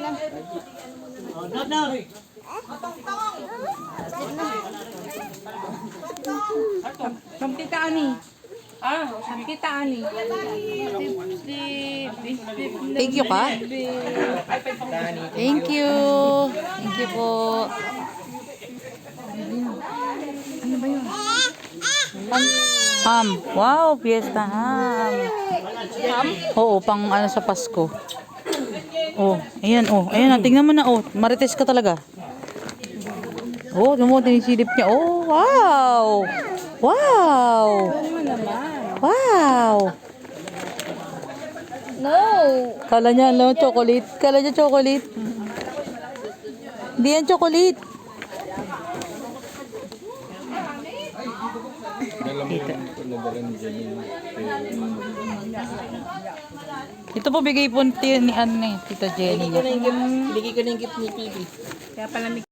Oh, no, no. From Tita Ani. Ah, from Tita Ani. Thank you ka? Thank you. Thank you po. Ano ba yun? Ham. Wow, fiesta ham. Ham? Oo, pang ano sa Pasko. Oh, ayan oh. Ayan, ah, tingnan mo na oh. Marites ka talaga. Oh, tingnan mo, tinisilip niya. Oh, wow. Wow. Wow. No! Kala niya, no, chocolate. Kala niya chocolate. Hindi yan chocolate. Ito. Ito po bigay po ni, ni ano, eh, Tita Jenny. Bigay ko na yung gift, bigay ko na yung gift ni Pibi. Kaya pala may